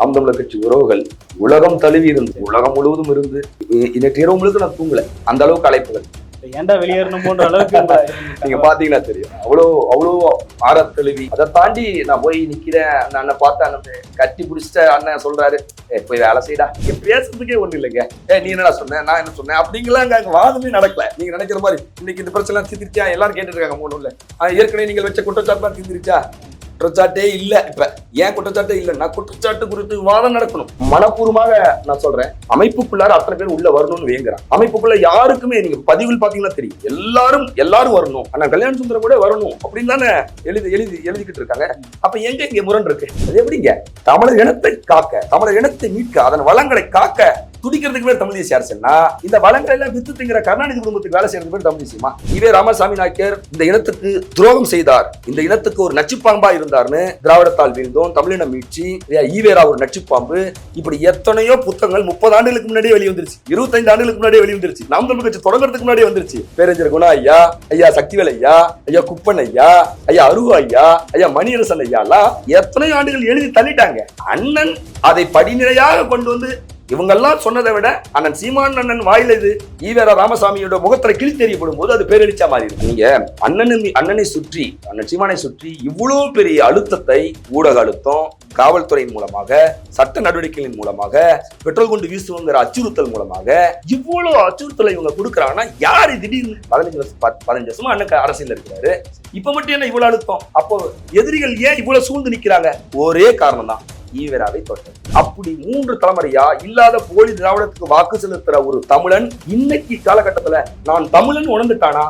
நாம் தமிழர் கட்சி உறவுகள் உலகம் தழுவி இருந்து உலகம் முழுவதும் இருந்து இன்னைக்கு இரவு முழுக்க நான் தூங்கல. அந்த அளவுக்கு அழைப்புகள். ஏன்டா வெளியேறணும் போன்ற அளவுக்கு நீங்க பாத்தீங்கன்னா தெரியும். அவ்வளோ அவ்வளோ ஆற தழுவி அதை தாண்டி நான் போய் நிக்கிறேன். அந்த அண்ணன் பார்த்து அண்ணன் கட்டி பிடிச்சிட்ட அண்ணன் சொல்றாரு ஏ போய் வேலை செய்டா. இங்க பேசுறதுக்கே ஒண்ணு இல்லைங்க. ஏ நீ என்னடா சொன்ன? நான் என்ன சொன்னேன்? அப்படிங்கலாம் அங்க அங்க வாதமே நடக்கல. நீங்க நினைக்கிற மாதிரி இன்னைக்கு இந்த பிரச்சனை தீர்த்திருச்சா எல்லாரும் கேட்டுட்டு இருக்காங்க மூணு இல்ல ஏற்கனவே நீங்கள் வச்ச குற்றச்சாட்டுலாம் தீர்த்திருச்சா குற்றச்சாட்டே இல்லை. இப்ப ஏன் குற்றச்சாட்டே இல்லை நான் குற்றச்சாட்டு குறித்து விவாதம் நடக்கணும். மனப்பூர்வமாக நான் சொல்றேன். அமைப்புக்குள்ளார அத்தனை பேர் உள்ள வரணும்னு வேங்குறான். அமைப்புக்குள்ள யாருக்குமே நீங்க பதிவில் பாத்தீங்கன்னா தெரியும். எல்லாரும் எல்லாரும் வரணும். ஆனா கல்யாண சுந்தரம் கூட வரணும் அப்படின்னு தானே எழுதி எழுதி எழுதிக்கிட்டு இருக்காங்க. அப்ப எங்க இங்க முரண் இருக்கு அது எப்படிங்க? தமிழர் இனத்தை காக்க தமிழர் இனத்தை மீட்க அதன் வளங்களை காக்க துடிக்கிறதுக்கு பேர் தமிழ் தேசிய அரசுனா இந்த வளங்களை எல்லாம் வித்து திங்கிற கருணாநிதி குடும்பத்துக்கு வேலை செய்யறது பேர் தமிழ் தேசியமா? இவே ராமசாமி நாயக்கர் இந்த இனத்துக்கு துரோகம் செய்தார். இந்த இனத்துக்கு ஒரு நச்சுப்பாம்பா இருந்தார்னு திராவிடத்தால் வீழ்ந்தோம் தமிழின மீட்சி ஐயா, ஈவேரா ஒரு நச்சுப்பாம்பு. இப்படி எத்தனையோ புத்தகங்கள் முப்பது ஆண்டுகளுக்கு முன்னாடியே வெளியே வந்துருச்சு இருபத்தைந்து ஆண்டுகளுக்கு முன்னாடியே வெளியே வந்துருச்சு நாம் தமிழ் கட்சி தொடங்குறதுக்கு முன்னாடியே வந்துருச்சு. பேரஞ்சர் குணா ஐயா ஐயா சக்திவேல் ஐயா ஐயா குப்பன் ஐயா ஐயா அருவா ஐயா ஐயா மணியரசன் ஐயா எல்லாம் எத்தனையோ ஆண்டுகள் எழுதி தள்ளிட்டாங்க. அண்ணன் அதை படிநிலையாக கொண்டு வந்து இவங்கெல்லாம் சொன்னதை விட அண்ணன் சீமான் அண்ணன் வாயில இது ஈவேரா ராமசாமியோட முகத்துல கிழி தெரியப்படும் போது அது பேரெளிச்சா மாதிரி இருக்கு. நீங்க அண்ணன் அண்ணனை சுற்றி அண்ணன் சீமானை சுற்றி இவ்வளவு பெரிய அழுத்தத்தை ஊடக அழுத்தம் காவல்துறையின் மூலமாக சட்ட நடவடிக்கைகளின் மூலமாக பெட்ரோல் குண்டு வீசுவோங்கிற அச்சுறுத்தல் மூலமாக இவ்வளவு அச்சுறுத்தலை இவங்க கொடுக்குறாங்கன்னா யாரு திடீர்னு பதினஞ்சு வருஷம் பதினஞ்சு வருஷமா அண்ணன் அரசியல் இருக்கிறாரு. இப்ப மட்டும் என்ன இவ்வளவு அழுத்தம்? அப்போ எதிரிகள் ஏன் இவ்வளவு சூழ்ந்து நிக்கிறாங்க? ஒரே காரணம் தான் ஈவேராவை தொட்டது அப்படி மூன்று தலைமுறையா இல்லாத போலி திராவிடத்துக்கு வாக்கு செலுத்துற ஒரு தமிழன் இன்னைக்கு காலகட்டத்துல நான் தமிழன் உணர்ந்துட்டானா?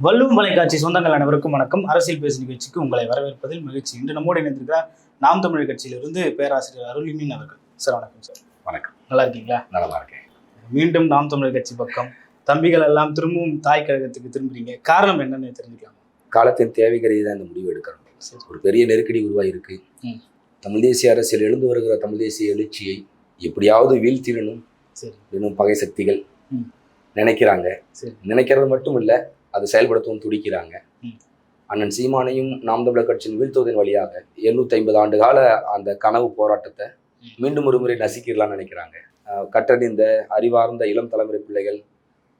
வள்ளுவம் தொலைக்காட்சி சொந்தங்கள் அனைவருக்கும் வணக்கம். அரசியல் பேசு நிகழ்ச்சிக்கு உங்களை வரவேற்பதில் மகிழ்ச்சி. இன்று நம்மோடு இணைந்திருக்கிறார் நாம் தமிழர் கட்சியிலிருந்து பேராசிரியர் அருளிமின் அவர்கள். சார் வணக்கம் சார். வணக்கம். நல்லா இருக்கீங்களா? நலமா இருக்கேன். மீண்டும் நாம் தமிழர் கட்சி பக்கம் தம்பிகள் எல்லாம் திரும்பவும் தாய் கழகத்துக்கு திரும்புறீங்க. காரணம் என்னன்னு தெரிஞ்சுக்கலாம்? காலத்தின் தேவைகரையை தான் இந்த முடிவு எடுக்கணும் சரி. ஒரு பெரிய நெருக்கடி உருவாயிருக்கு ம். தமிழ் தேசிய அரசியல் எழுந்து வருகிற தமிழ் தேசிய எழுச்சியை எப்படியாவது வீழ்த்திடணும் இன்னும் பகை சக்திகள். நினைக்கிறாங்க நினைக்கிறது மட்டும் இல்ல அதை செயல்படுத்தவும் துடிக்கிறாங்க. அண்ணன் சீமானையும் நாம் தமிழர் கட்சியின் வீழ்த்துவதன் வழியாக 750 ஐம்பது ஆண்டு கால அந்த கனவு போராட்டத்தை. மீண்டும் ஒரு முறை நசுக்கிடலாம்னு நினைக்கிறாங்க கற்றறிந்த அறிவார்ந்த இளம் தலைமுறை பிள்ளைகள்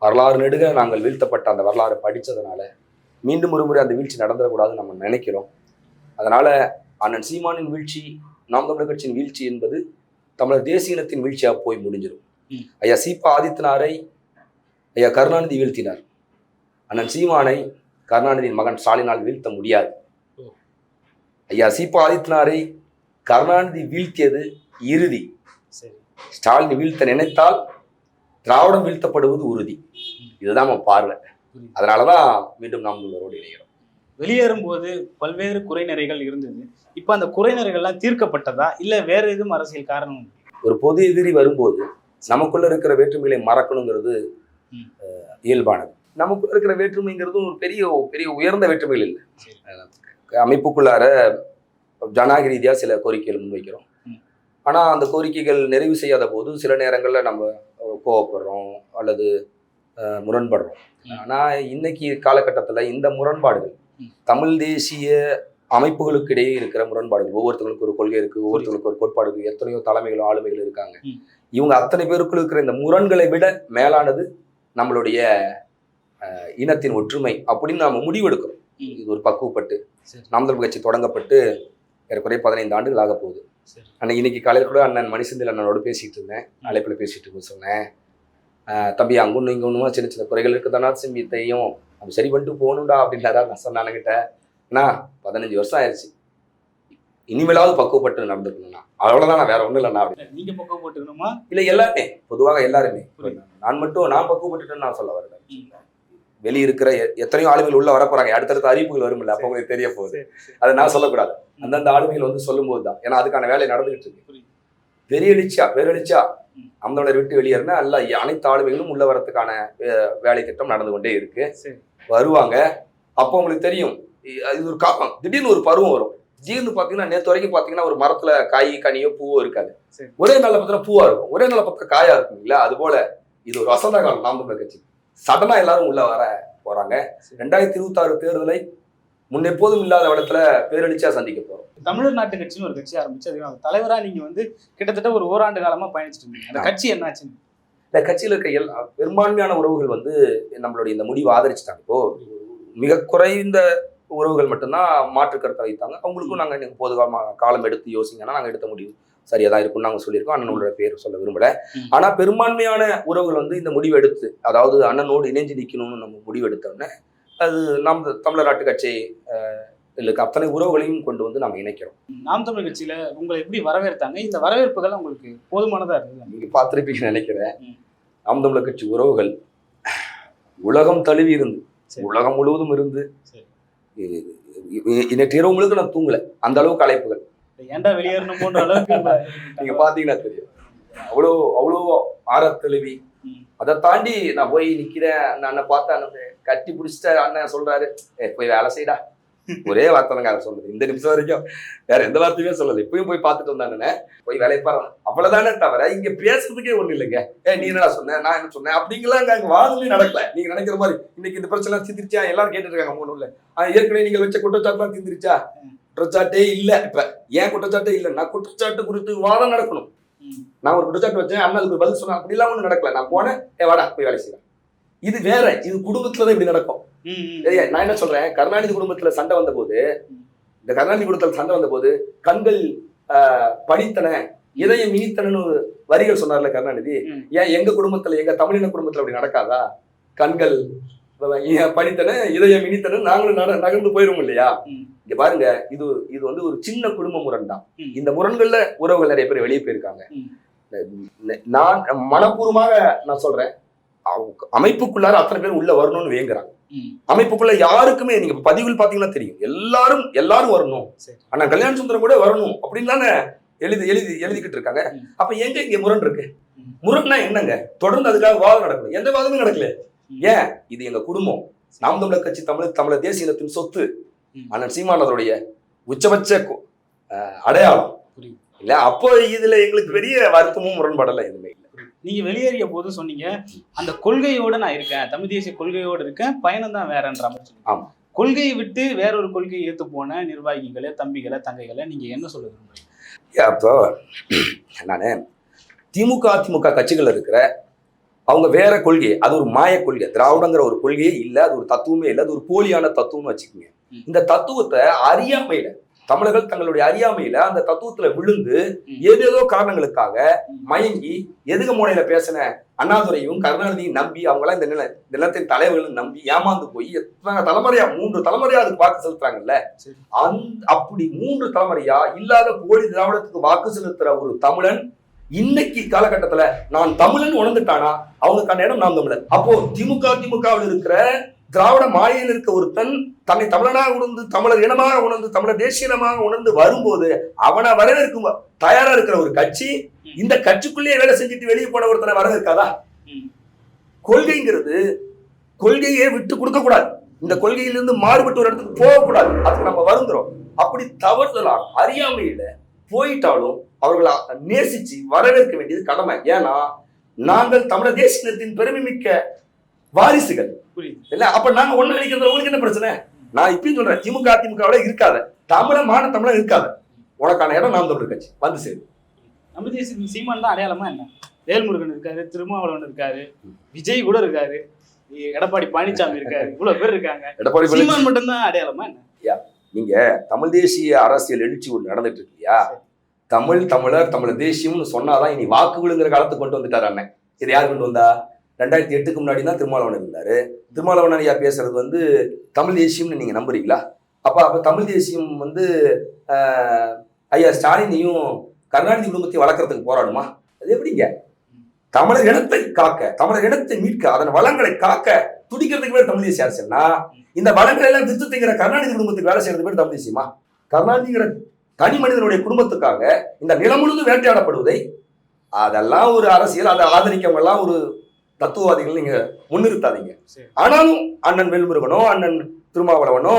வரலாறு நெடுக நாங்கள் வீழ்த்தப்பட்ட அந்த வரலாறை படிச்சதுனால மீண்டும் ஒரு முறை அந்த வீழ்ச்சி நடந்துடக்கூடாதுன்னு நம்ம நினைக்கிறோம். அதனால அண்ணன் சீமானின் வீழ்ச்சி நாம் தமிழர் கட்சியின் வீழ்ச்சி என்பது தமிழர் தேசிய இனத்தின் வீழ்ச்சியாக போய் முடிஞ்சிடும். ஐயா சீபா ஆதித்தனாரை ஐயா கருணாநிதி வீழ்த்தினார். அண்ணன் சீமானை கருணாநிதியின் மகன் ஸ்டாலினால் வீழ்த்த முடியாது. ஐயா சீபா ஆதித்தனாரை கருணாநிதி வீழ்த்தியது இறுதி. ஸ்டாலின் வீழ்த்த நினைத்தால் திராவிடம் வீழ்த்தப்படுவது உறுதி. இதுதான் நம்ம பார்வை. புரியுது. அதனாலதான் மீண்டும் நாம் உங்களோடு இணைகிறோம். வெளியேறும் போது பல்வேறு குறைநிறைகள் இருந்தது. இப்ப அந்த குறைநிறைகள்லாம் தீர்க்கப்பட்டதா? இல்ல வேற எதுவும் அரசியல் காரணம் ஒரு பொது எதிரி வரும்போது நமக்குள்ள இருக்கிற வேற்றுமைகளை மறக்கணுங்கிறது இயல்பானது. நமக்குள்ள இருக்கிற வேற்றுமைங்கிறது ஒரு பெரிய பெரிய உயர்ந்த வேற்றுமைகள் இல்லை. அமைப்புக்குள்ளார ஜனநாயக ரீதியாக சில கோரிக்கைகள் முன்வைக்கிறோம். ஆனால் அந்த கோரிக்கைகள் நிறைவு செய்யாத போது சில நேரங்களில் நம்ம கோவப்படுறோம் அல்லது முரண்படுறோம். ஆனால் இன்னைக்கு காலகட்டத்தில் இந்த முரண்பாடுகள். தமிழ் தேசிய அமைப்புகளுக்கு இடையே இருக்கிற முரண்பாடுகள் ஒவ்வொருத்தவங்களுக்கும் ஒரு கொள்கை இருக்கு ஒவ்வொருத்தவங்களுக்கு ஒரு கோட்பாடு இருக்கு எத்தனையோ தலைமைகளும் ஆளுமைகளும் இருக்காங்க. இவங்க அத்தனை பேருக்குள்ள இருக்கிற இந்த முரண்களை விட மேலானது நம்மளுடைய இனத்தின் ஒற்றுமை அப்படின்னு நாம முடிவெடுக்கிறோம். இது ஒரு பக்குவப்பட்டு நாம் தமிழ் கட்சி தொடங்கப்பட்டு ஏறக்குறைய பதினைந்து ஆண்டுகள் ஆக போகுது அன்னைக்கு இன்னைக்கு காலையில் கூட அண்ணன் மணிசந்தில் அண்ணனோட பேசிட்டு இருந்தேன் அழைப்பில் பேசிட்டு இருக்கும் சொன்னேன் தம்பி அங்குன்னு இங்கே ஒன்றுமா சின்ன சின்ன குறைகள் இருக்குதானா? சிம்பியத்தையும் அது சரி பண்ணிட்டு போகணும்டா அப்படின்னாரா? நான் சொன்னேன் அண்ணன்கிட்ட. அண்ணா பதினஞ்சு வருஷம் ஆயிடுச்சு இனிமேலாவது பக்குவப்பட்டு நடந்துக்கணும்னா அவ்வளோதான் நான் வேற ஒன்றும் இல்லைண்ணா அப்படி. நீங்க பக்கம் போட்டுக்கணுமா இல்லை எல்லாருமே. பொதுவாக எல்லாருமே. நான் மட்டும் நான் பக்குவப்பட்டுட்டேன்னு நான் சொல்ல வரல. வெளிய இருக்கிற எ- எத்தனையோ ஆளுமைகள் உள்ள வர போறாங்க அடுத்தடுத்த அறிவிப்புகள் வரும்ல அப்போ உங்களுக்கு தெரிய போகுது. அதை நான் சொல்லக்கூடாது. அந்தந்த ஆளுமைகள் வந்து சொல்லும்போது தான் ஏன்னா அதுக்கான வேலை நடந்துகிட்டு இருக்கு. புரியுது. பெரிய அந்தோட விட்டு வெளியேறினா எல்லா அனைத்து ஆளுமைகளும் உள்ள வரதுக்கான வே- வேலை திட்டம் நடந்து கொண்டே இருக்கு. வருவாங்க. அப்போ உங்களுக்கு தெரியும் இது ஒரு காலம் திடீர்னு ஒரு பருவம் வரும். திடீர்னு பாத்தீங்கன்னா நேத்து வரைக்கும் பாத்தீங்கன்னா ஒரு மரத்துல காய் கனியோ பூவோ இருக்காது. ஒரே நாள்ல பார்த்தா பூவா இருக்கும். ஒரே நாள்ல பார்த்தா காயா இருக்கும் இல்ல அது போல இது ஒரு வசந்த காலம் நாம் தமிழர் கட்சி சடனா எல்லாரும் உள்ள வர போறாங்க. சரி. ரெண்டாயிரத்தி இருபத்தி ஆறு தேர்தலை முன்னெப்போதும் இல்லாத இடத்துல பேரழிச்சா சந்திக்க போறோம். தமிழர் நாட்டு கட்சின்னு ஒரு கட்சி ஆரம்பிச்சு அது தலைவரா நீங்க வந்து கிட்டத்தட்ட ஒரு ஓராண்டு காலமா பயணிச்சிட்டு இருந்தீங்க அந்த கட்சி என்னாச்சுன்னு இந்த கட்சியில் இருக்க எல் பெரும்பான்மையான உறவுகள் வந்து நம்மளுடைய இந்த முடிவை ஆதரிச்சிட்டாங்க. இப்போ மிக குறைந்த உறவுகள் மட்டும்தான் மாற்று கருத்தை வைத்தாங்க. அவங்களுக்கும் நாங்கள் எனக்கு போது காலமா- எடுத்து யோசிங்கன்னா நாங்கள் எடுத்த முடிவு சரியா தான் இருக்கும்னு நாங்கள் சொல்லியிருக்கோம். அண்ணனோட பேர் சொல்ல விரும்பல. ம். ஆனா பெரும்பான்மையான உறவுகள் வந்து இந்த முடிவு எடுத்து அதாவது அண்ணனோடு இணைஞ்சு நிற்கணும்னு நம்ம முடிவு எடுத்தோடனே அது நம் தமிழர் நாட்டு கட்சி இல்ல அத்தனை உறவுகளையும் கொண்டு வந்து நம்ம இணைக்கிறோம். நாம் தமிழ் கட்சியில உங்களை எப்படி வரவேற்றாங்க? இந்த வரவேற்புகள் உங்களுக்கு போதுமானதா இருந்தது நீங்க பார்த்துருப்பீங்கன்னு நினைக்கிறேன். நாம் தமிழர் கட்சி உறவுகள் உலகம் தழுவி இருந்து. உலகம் முழுவதும் இருந்து நேற்று இரவு முழுக்க நான் தூங்கல. அந்த அளவுக்கு அழைப்புகள். ஏன்டா வெளியேறணும் போன்ற அளவுக்கு உங்களை நீங்க பாத்தீங்கன்னா தெரியும். அவ்வளோ அவ்வளோ ஆரத்தழுவி. ம். அதை தாண்டி நான் போய் நிக்கிறேன். அந்த அண்ணன் பார்த்தா அண்ணன் கட்டி பிடிச்சிட்ட அண்ணன் சொல்றாரு ஏ போய் வேலை செய்டா. ஒரே வார்த்தை தாங்க அவர் சொன்னது இந்த நிமிஷம் வரைக்கும் வேற எந்த வார்த்தையுமே சொல்லல. இப்பயும் போய் பார்த்துட்டு வந்தானே போய் வேலையை பாரு அவ்வளவுதானே தவிர இங்க பேசுறதுக்கே ஒண்ணு இல்லைங்க. ஏ நீ என்னடா சொன்ன? நான் என்ன சொன்னேன்? அப்படிங்கலாம் அங்க வாதமே நடக்கல. நீங்க நினைக்கிற மாதிரி இன்னைக்கு இந்த பிரச்சனை எல்லாம் தீர்ந்துருச்சா? எல்லாரும் கேட்டுட்டு இருக்காங்க மூணு உள்ள ஏற்கனவே நீங்க வச்ச குற்றச்சாட்டுலாம் தீர்ந்துருச்சா? குற்றச்சாட்டே இல்ல இப்ப. ஏன் குற்றச்சாட்டே இல்ல? நான் குற்றச்சாட்டு குறித்து வாதம் நடக்கணும். நான் ஒரு குற்றச்சாட்டு வச்சேன். அண்ணா அதுக்கு பதில் சொன்னா அப்படிலாம் ஒண்ணு நடக்கல. நான் போனேன். ஏ வாடா போய் வேலை செய்யலாம் இது வேற இது குடும்பத்துல தான் இப்படி நடக்கும். நான் என்ன சொல்றேன்? கருணாநிதி குடும்பத்துல சண்டை வந்த போது இந்த கருணாநிதி குடும்பத்துல சண்டை வந்த போது கண்கள் ஆஹ், பணித்தன இதயம் இனித்தனன்னு ஒரு வரிகள் சொன்னார்ல கருணாநிதி. ஏன் எங்க குடும்பத்துல எங்க தமிழின குடும்பத்துல அப்படி நடக்காதா? கண்கள் ஏன் பணித்தன இதயம் இனித்தன நாங்களும் நகர்ந்து போயிரும் இல்லையா. இங்க பாருங்க இது இது வந்து ஒரு சின்ன குடும்ப முரண் தான். இந்த முரண்கள்ல உறவுகள் நிறைய பேர் வெளியே போயிருக்காங்க. நான் மனப்பூர்வமாக நான் சொல்றேன் அமைப்புக்குள்ளார அத்தனை பேர் உள்ள வரணும்னு வேங்குறாங்க. அமைப்புக்குள்ள யாருக்குமே நீங்க பதிவில் பாத்தீங்கன்னா தெரியும் எல்லாரும் எல்லாரும் வரணும். ஆனா கல்யாண சுந்தரம் கூட வரணும் அப்படின்னு தானே எழுதி எழுதி எழுதிக்கிட்டு இருக்காங்க. அப்ப எங்க இங்க முரண் இருக்கு. முரண்னா என்னங்க தொடர்ந்து அதுக்காக வாதம் நடக்கணும் எந்த வாதமும் நடக்கல. ஏன் இது எங்க குடும்பம் நாம் தமிழர் கட்சி தமிழ் தமிழர் தேசிய இனத்தின் சொத்து. அண்ணன் சீமான் அதனுடைய உச்சபட்ச அடையாளம். இல்ல அப்போ இதுல எங்களுக்கு பெரிய வருத்தமும் முரண்படல எதுவுமே நீங்க வெளியேறிய போது சொன்னீங்க அந்த கொள்கையோட நான் இருக்கேன் தமிழ் தேசிய கொள்கையோட இருக்கேன் பயணம் தான் வேறன்ற மாதிரி. கொள்கையை விட்டு வேற ஒரு கொள்கையை ஏத்து போன நிர்வாகிகளை தம்பிகளை தங்கைகளை நீங்க என்ன சொல்ல விரும்புறீங்க அப்போ நானு திமுக அதிமுக கட்சிகள் இருக்கிற அவங்க வேற கொள்கை அது ஒரு மாய கொள்கை திராவிடங்கிற ஒரு கொள்கையே இல்ல அது ஒரு தத்துவமே இல்ல அது ஒரு போலியான தத்துவம்னு வச்சுக்கோங்க. இந்த தத்துவத்தை அறியாமையில தமிழர்கள் தங்களுடைய அறியாமையில அந்த தத்துவத்துல விழுந்து. ஏதேதோ காரணங்களுக்காக. மயங்கி எதுக முனையில பேசின அண்ணாதுரையும் கருணாநிதியும் நம்பி அவங்களாம் இந்த நில நிலத்தின் தலைவர்களும் நம்பி ஏமாந்து போய் எத்தனை தலைமுறையா மூன்று தலைமுறையா அதுக்கு வாக்கு செலுத்துறாங்கல்ல. அந்த அப்படி மூன்று தலைமுறையா இல்லாத போலி திராவிடத்துக்கு வாக்கு செலுத்துற ஒரு தமிழன் இன்னைக்கு காலகட்டத்துல நான் தமிழன் உணர்ந்துட்டானா அவனுக்கான இடம் நாம் தமிழன் அப்போ திமுக திமுகவில் இருக்கிற திராவிட மாயையில் இருக்க ஒருத்தன் தன்னை தமிழனாக உணர்ந்து தமிழர் இனமாக உணர்ந்து தமிழர் தேசிய இனமாக உணர்ந்து வரும்போது அவனை வரவேற்கும் தயாரா இருக்கிற ஒரு கட்சி இந்த கட்சிக்குள்ளேயே வேலை செஞ்சுட்டு வெளியே போன ஒருத்தனை வரவேற்காதா. கொள்கைங்கிறது கொள்கையை விட்டு கொடுக்க கூடாது இந்த கொள்கையிலிருந்து மாறுபட்டு ஒரு இடத்துக்கு போகக்கூடாது. அதுக்கு நம்ம வருந்துறோம். அப்படி தவறுதலா அறியாமையில போயிட்டாலும் அவர்களை நேசிச்சு வரவேற்க வேண்டியது கடமை. ஏன்னா நாங்கள் தமிழர் தேசியத்தின் பெருமை மிக்க வாரிசுகள். இல்ல அப்ப நாங்க ஒண்ணு நினைக்கிறது உங்களுக்கு என்ன பிரச்சனை? நான் இப்பயும் சொல்றேன் திமுக அதிமுகவில இருக்காத. தமிழ மான தமிழ இருக்காத. உனக்கான இடம் நாம் தமிழர் கட்சி. வந்து சேரு. நம்ம தேசிய சீமான் தான் அடையாளமா என்ன? வேல்முருகன் இருக்காரு திருமாவளவன் இருக்காரு விஜய் கூட இருக்காரு எடப்பாடி பழனிசாமி இருக்காரு இவ்வளவு பேர் இருக்காங்க. எடப்பாடி சீமான் மட்டும்தான் அடையாளமா என்ன? நீங்க தமிழ் தேசிய அரசியல் எழுச்சி ஒன்று நடந்துட்டு இருக்கு இல்லையா தமிழ் தமிழர் தமிழர் தேசியம்னு சொன்னாதான் இனி வாக்கு விழுங்குற காலத்துக்கு கொண்டு வந்துட்டார் அண்ணன். இது யார் கொண்டு வந்தா? ரெண்டாயிரத்தி எட்டுக்கு முன்னாடி தான் திருமாவளவன் இருந்தார். திருமாவளவன் ஐயா பேசுறது வந்து தமிழ் தேசியம்னு நீங்கள் நம்புறீங்களா? அப்போ அப்போ தமிழ் தேசியம் வந்து ஐயா ஸ்டாலினையும் கருணாநிதி குடும்பத்தையும் வளர்க்கறதுக்கு போராடுமா? அது எப்படிங்க? தமிழர் இனத்தை காக்க தமிழர் இனத்தை மீட்க அதன் வளங்களை காக்க துடிக்கிறதுக்கு பேர் தமிழ் தேசிய அரசுனா இந்த வளங்களை எல்லாம் வித்து திங்கிற கருணாநிதி குடும்பத்துக்கு வேலை செய்யறது பேர் தமிழ் தேசியமா? கருணாநிதிங்கிற தனி மனிதனுடைய குடும்பத்துக்காக இந்த நிலம் முழுதும் வேட்டையாடப்படுவதை அதெல்லாம் ஒரு அரசியல் அதை ஆதரிக்கவங்கெல்லாம் ஒரு தத்துவவாதிகள் நீங்க முன்னிறுத்தாதீங்க. ஆனாலும் அண்ணன் வேல்முருகனோ அண்ணன் திருமாவளவனோ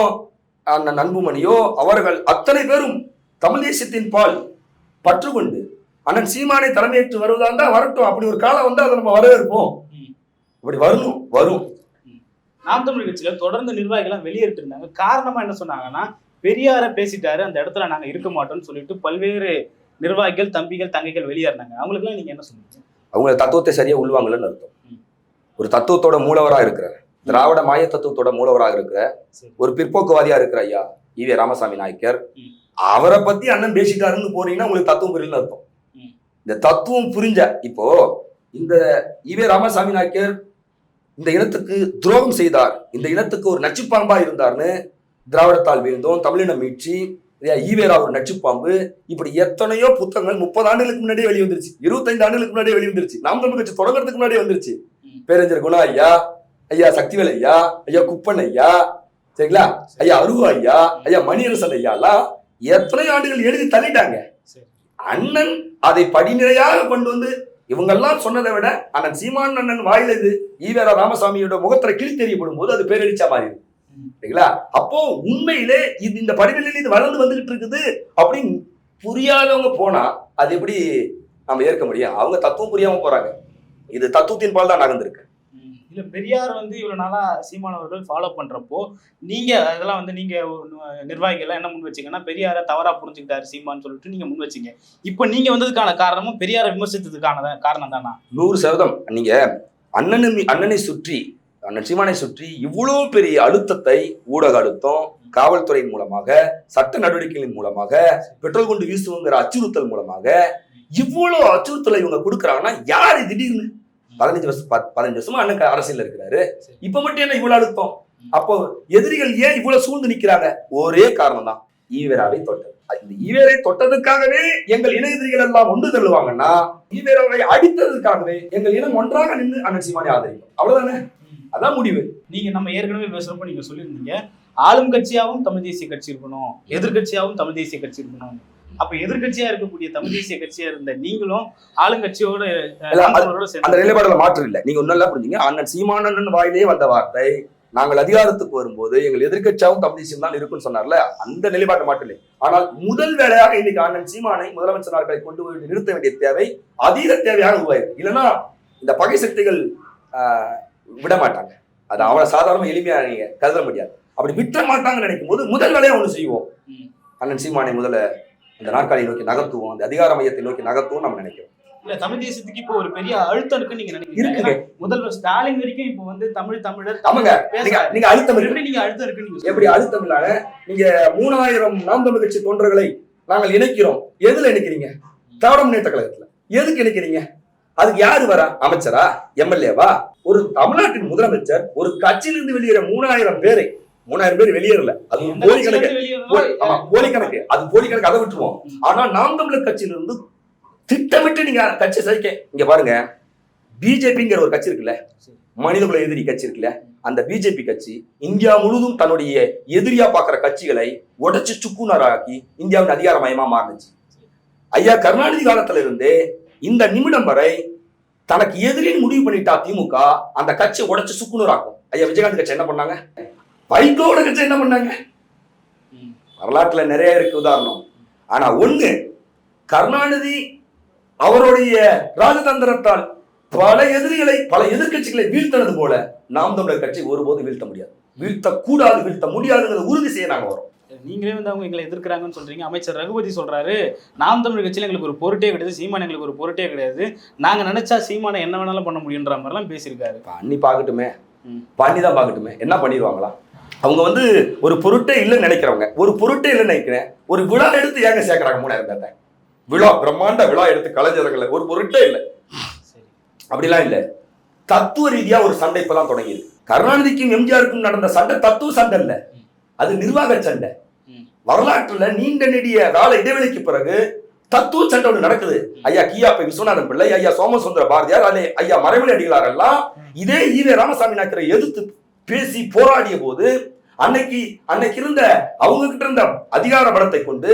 அண்ணன் அன்புமணியோ அவர்கள் அத்தனை பேரும் தமிழ் தேசியத்தின் பால் பற்று கொண்டு அண்ணன் சீமானை தலைமையேற்று வருவதா இருந்தா வரட்டும். அப்படி ஒரு காலம் வந்தா அதை நம்ம வரவேற்போம். இப்படி வரணும் வரும். நாம் தமிழ் கட்சியில தொடர்ந்து நிர்வாகிகள்லாம் வெளியேறிட்டு இருந்தாங்க காரணமா என்ன சொன்னாங்கன்னா பெரியார பேசிட்டாரு அந்த இடத்துல நாங்க இருக்க மாட்டோம்னு சொல்லிட்டு பல்வேறு நிர்வாகிகள் தம்பிகள் தங்கைகள் வெளியேறினாங்க. அவங்களுக்குலாம் நீங்க என்ன சொல்லுவீங்க? அவங்க தத்துவத்தை சரியா உள்வாங்கலன்னு அர்த்தம். ஒரு தத்துவத்தோட மூலவரா இருக்கிற திராவிட மாய தத்துவத்தோட மூலவராக இருக்கிற. ஒரு பிற்போக்குவாதியா இருக்கிற ஐயா ஈவே ராமசாமி நாயக்கர். அவரை பத்தி அண்ணன் பேசிட்டாருன்னு போறீங்கன்னா உங்களுக்கு தத்துவம் புரியலன்னு அர்த்தம். இந்த தத்துவம் புரிஞ்ச இப்போ இந்த ஈவே ராமசாமி நாயக்கர் இந்த இனத்துக்கு துரோகம் செய்தார் இந்த இனத்துக்கு ஒரு நச்சுப்பாம்பா இருந்தார்னு திராவிடத்தால் வீழ்ந்தோம் தமிழினம் மீட்சி ஈவேரா ஒரு நச்சுப்பாம்பு. இப்படி எத்தனையோ புத்தகங்கள் முப்பது ஆண்டுகளுக்கு முன்னாடியே வெளிய வந்துருச்சு இருபத்தைந்து ஆண்டுகளுக்கு முன்னாடியே வெளிய வந்துருச்சு நாம் தமிழ் கட்சி தொடங்குறதுக்கு முன்னாடியே வந்துருச்சு. பேரஞ்சர் குணா ஐயா ஐயா சக்திவேல் ஐயா ஐயா குப்பன் ஐயா சரிங்களா? ஐயா அருவா ஐயா ஐயா மணியரசன் ஐயா எல்லாம் எத்தனை ஆண்டுகள் எழுதி தள்ளிட்டாங்க. அண்ணன் அதை படிநிலையாக கொண்டு வந்து இவங்கெல்லாம் சொன்னதை விட அண்ணன் சீமான் அண்ணன் வாயில இது ஈவேரா ராமசாமியோட முகத்துல கிளி தெரியப்படும் போது அது பேரழிச்சா மாறிடுது. சரிங்களா அப்போ உண்மையிலே இது இந்த படிநிலையில் இது வளர்ந்து வந்துகிட்டு இருக்குது அப்படின்னு புரியாதவங்க போனா அது எப்படி நம்ம ஏற்க முடியும்? அவங்க தத்துவம் புரியாம போறாங்க. இது தத்துவத்தின் பால் தான் நகர்ந்திருக்கு. இல்ல பெரியார் வந்து இவ்வளவு நாளா சீமான் அவர்கள் ஃபாலோ பண்றப்போ நீங்க அதெல்லாம் வந்து நீங்க ஒரு நிர்வாகிகள் எல்லாம் என்ன முன் வச்சீங்கன்னா பெரியார தவறா புரிஞ்சுக்கிட்டாரு சீமான்னு சொல்லிட்டு நீங்க முன் வச்சீங்க. இப்போ நீங்க வந்ததுக்கான காரணமும் பெரியாரை விமர்சித்ததுக்கான காரணம் தானா? நூறு சதவீதம். நீங்க அண்ணனு அண்ணனை சுற்றி நரசிம்மனை சீமானை சுற்றி இவ்வளோ பெரிய அழுத்தத்தை ஊடக அழுத்தம் காவல்துறையின் மூலமாக சட்ட நடவடிக்கைகளின் மூலமாக பெட்ரோல் குண்டு வீசுவோங்கிற அச்சுறுத்தல் மூலமாக இவ்வளோ அச்சுறுத்தலை இவங்க கொடுக்குறாங்கன்னா யார் திடீர்னு? பதினஞ்சு வருஷம் பதினஞ்சு வருஷமா அண்ணன் க- இருக்கிறாரு. இப்ப மட்டும் என்ன இவ்வளவு அழுத்தம்? அப்போ எதிரிகள் ஏன் இவ்வளவு சூழ்ந்து நிக்கிறாங்க? ஒரே காரணம் தான் ஈவேராவை தொட்டது. இந்த ஈவேரை தொட்டதுக்காகவே எங்கள் இன எதிரிகள் எல்லாம் ஒன்று தள்ளுவாங்கன்னா ஈவேராவை அடித்ததுக்காகவே எங்கள் இனம் ஒன்றாக நின்று அண்ணன் சீமானை ஆதரிக்கும். அவ்வளவுதானே? அதான் முடிவு. நீங்க நம்ம ஏற்கனவே பேசுறப்போ நீங்க சொல்லியிருந்தீங்க ஆளும் கட்சியாவும் தமிழ் தேசிய கட்சி இருக்கணும் எதிர்கட்சியாவும் தமிழ் தேசிய கட்சி இருக்கணும். அப்ப எதிர்கட்சியா இருக்கக்கூடிய தமிழ் தேசிய கட்சியா இருந்த நீங்களும் ஆளுங்கட்சியோட அந்த நிலைப்பாடுல மாற்றம் இல்லை. நீங்க ஒன்னும் புரிஞ்சுங்க. அண்ணன் சீமானண்ணன் வாயிலே வந்த வார்த்தை நாங்கள் அதிகாரத்துக்கு வரும்போது எங்கள் எதிர்க்கட்சியாவும் தமிழ் தேசியம் தான் இருக்குன்னு சொன்னார்ல அந்த நிலைப்பாட்டை மாற்றம் இல்லை. ஆனால் முதல் வேலையாக இன்னைக்கு அண்ணன் சீமானை முதலமைச்சர் நாட்களை கொண்டு போய் நிறுத்த வேண்டிய தேவை அதீத தேவையாக உருவாயிருக்கு. இல்லைன்னா இந்த பகை சக்திகள் விட மாட்டாங்க அது அவளை சாதாரண எளிமையா நீங்க கருத முடியாது. அப்படி விட்ட மாட்டாங்கன்னு நினைக்கும் போது முதல் வேலையா ஒண்ணு செய்வோம். அண்ணன் சீமானை முதல்ல அந்த நாற்காலியை நோக்கி நகர்த்துவோம் அந்த அதிகார மையத்தை நோக்கி நகர்த்துவோம் நம்ம நினைக்கிறோம். இல்ல தமிழ் தேசியத்துக்கு இப்போ ஒரு பெரிய அழுத்தம் இருக்குன்னு நீங்க நினைக்கிறீங்க. முதல்வர் ஸ்டாலின் வரைக்கும் இப்போ வந்து தமிழ் தமிழர் ஆமாங்க. நீங்க அழுத்தம் இருக்கு. எப்படி நீங்க அழுத்தம் நீங்க எப்படி அழுத்தம் இல்லாத நீங்க மூணாயிரம் நாம் தமிழ் கட்சி தொண்டர்களை நாங்கள் இணைக்கிறோம். எதுல இணைக்கிறீங்க? திராவிட முன்னேற்ற கழகத்துல. எதுக்கு இணைக்கிறீங்க? அதுக்கு யாரு வரா? அமைச்சரா? எம்எல்ஏவா? ஒரு தமிழ்நாட்டின் முதலமைச்சர் ஒரு கட்சியிலிருந்து வெளியேற மூணாயிரம் பேரை மூணாயிரம் பேர் வெளியேறல. அது போலி கணக்கு. ஆமா, போலி கணக்கு. அது போலி கணக்கு அதை விட்டுருவோம். ஆனா நாம் தமிழர் கட்சியிலிருந்து திட்டமிட்டு நீங்க கட்சி சேர்க்க இங்க பாருங்க. பிஜேபிங்கிற ஒரு கட்சி இருக்குல்ல. மனிதகுல எதிரி கட்சி இருக்குல்ல அந்த பிஜேபி கட்சி இந்தியா முழுவதும் தன்னுடைய எதிரியா பார்க்கிற கட்சிகளை உடைச்சு சுக்குனராக்கி இந்தியாவின் அதிகாரமயமா மாறுனுச்சு. ஐயா கருணாநிதி காலத்துல இருந்தே இந்த நிமிடம் வரை தனக்கு எதிரின்னு முடிவு பண்ணிட்டா திமுக அந்த கட்சியை உடைச்சு சுக்குநூறாக்கும் ஐயா விஜயகாந்த் கட்சி என்ன பண்ணாங்க? வைகோட கட்சி என்ன பண்ணாங்க? வரலாற்றுல நிறைய இருக்கு உதாரணம். ஆனா ஒண்ணு கருணாநிதி அவருடைய ராஜதந்திரத்தால் பல எதிரிகளை பல எதிர்க்கட்சிகளை வீழ்த்தனது போல நாம் தமிழர் கட்சி ஒருபோதும் வீழ்த்த முடியாது. வீழ்த்த கூடாது வீழ்த்த முடியாதுங்கிறத உறுதி செய்ய நாங்கள் வரோம் நீங்களே வந்து அவங்க எங்களை எதிர்க்கிறாங்கன்னு சொல்றீங்க. அமைச்சர் ரகுபதி சொல்றாரு நாம் தமிழ் கட்சியில எங்களுக்கு ஒரு பொருட்டே கிடையாது சீமான் எங்களுக்கு ஒரு பொருட்டே கிடையாது. நாங்க நினைச்சா சீமானை என்ன வேணாலும் பண்ண முடியுன்ற மாதிரிலாம் பேசியிருக்காரு. பண்ணி பார்க்கட்டுமே. பண்ணி தான் பார்க்கட்டுமே என்ன பண்ணிடுவாங்களா? அவங்க வந்து ஒரு பொருட்டே இல்லைன்னு நினைக்கிறவங்க ஒரு பொருட்டே இல்லைன்னு நினைக்கிறேன் ஒரு விழா எடுத்து ஏங்க சேர்க்கறாங்க? மூணாயிரம் பேர்த்த. விழா பிரம்மாண்ட விழா எடுத்து கலைஞர்கள ஒரு பொருட்டே இல்லை. அப்படிலாம் இல்ல. தத்துவ ரீதியா ஒரு சண்டை இப்பதான் தொடங்கியது கருணாநிதிக்கும் எம்ஜிஆருக்கும் நடந்த சண்டை தத்துவ சண்டை இல்ல. அது நிர்வாக சண்டை. வரலாற்றுல நீண்ட நெடிய கால இடைவெளிக்கு பிறகு தத்துவ சண்டை ஒண்ணு நடக்குது. ஐயா கியாப்பை விஸ்வநாதன் பிள்ளை ஐயா சோமசுந்தர பாரதியார் அதே ஐயா மறைமலை அடிகளார் எல்லாம் இதே ஈவே ராமசாமி நாயக்கரை எதிர்த்து பேசி போராடிய போது அன்னைக்கு அன்னைக்கு இருந்த அவங்க கிட்ட இருந்த அதிகார பலத்தை கொண்டு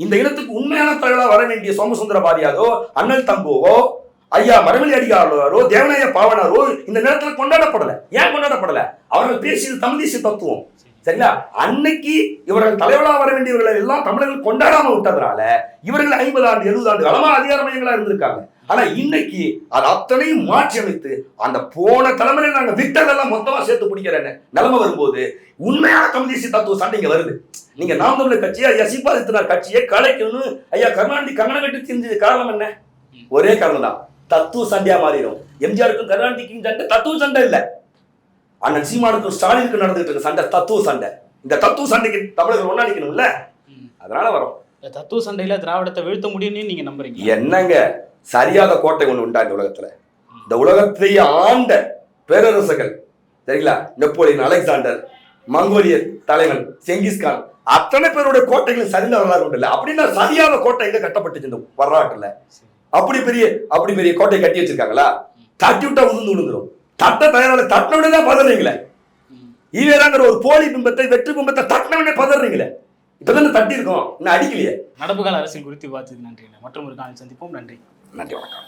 இந்த இனத்துக்கு உண்மையான தலைவராக வர வேண்டிய சோமசுந்தர பாரதியாரோ அண்ணல் தம்புவோ ஐயா மரவழி அடிகாரோ தேவநாய பாவனாரோ இந்த நேரத்தில் கொண்டாடப்படல. ஏன் கொண்டாடப்படல? அவர்கள் பேசியது தமிழ் தேசிய தத்துவம். சரிங்களா? அன்னைக்கு இவர்கள் தலைவராக வர வேண்டியவர்களை எல்லாம் தமிழர்கள் கொண்டாடாம விட்டதுனால இவர்கள் ஐம்பது ஆண்டு எழுபது ஆண்டு காலமா அதிகார மையங்களா இருந்திருக்காங்க. ஆனா இன்னைக்கு அது அத்தனையும் மாற்றி அமைத்து அந்த போன தலைமுறையில் நாங்க விட்டதெல்லாம் மொத்தமா சேர்த்து பிடிக்கிற நிலைமை வரும்போது உண்மையான கம்யூனிஸ்ட் தத்துவ சண்டைங்க வருது. நீங்க நாம் தமிழர் கட்சியை? ஐயா சீபாதித்தனார் கட்சியை கலைக்கணும்னு ஐயா கருணாநிதி கங்கணம் கட்டி தெரிஞ்சது காரணம் என்ன? ஒரே காரணம் தான் தத்துவ சண்டையா மாறிடும். எம்ஜிஆருக்கும் கருணாநிதிக்கும் சண்டை தத்துவ சண்டை இல்லை. அண்ணன் சீமானுக்கும் ஸ்டாலினுக்கும் நடந்துட்டு இருக்க சண்டை தத்துவ சண்டை. இந்த தத்துவ சண்டைக்கு தமிழர்கள் ஒண்ணா நிக்கணும்ல? ம். அதனால வரும். இந்த தத்துவ சண்டையில திராவிடத்தை வீழ்த்த முடியும்னு நீங்க நம்புறீங்க. என்னங்க? சரியாத கோட்டை ஒண்ணு உண்டா இந்த உலகத்துல? இந்த உலகத்தை ஆண்ட பேரரசுகள் சரிங்களா? நெப்போலியன் அலெக்சாண்டர் மங்கோலிய தலைவன் செங்கிஸ்கான் அத்தனை பேருடைய கோட்டைகளும் சரிந்த வரலாறு உண்டு இல்ல அப்படின்னா சரியான கோட்டை எங்க கட்டப்பட்டுச்சு இந்த வரலாற்றுல? அப்படி பெரிய அப்படி பெரிய கோட்டை கட்டி வச்சிருக்காங்களா? தட்டி விட்டா உதிர்ந்து விழுந்துரும். தட்ட தயாரால தட்டினோட தான் பதறீங்களே. ஈவேராங்கிற ஒரு போலி பிம்பத்தை வெற்றி பிம்பத்தை தட்டினவனே பதறீங்களே. இப்பதானே தட்டி இருக்கோம் இன்னும் அடிக்கலையே. நடப்பு கால அரசியல் குறித்து பார்த்ததுக்கு நன்றி மற்றும் ஒரு காலம் சந்திப்போம். நன்றி. நன்றி வணக்கம்.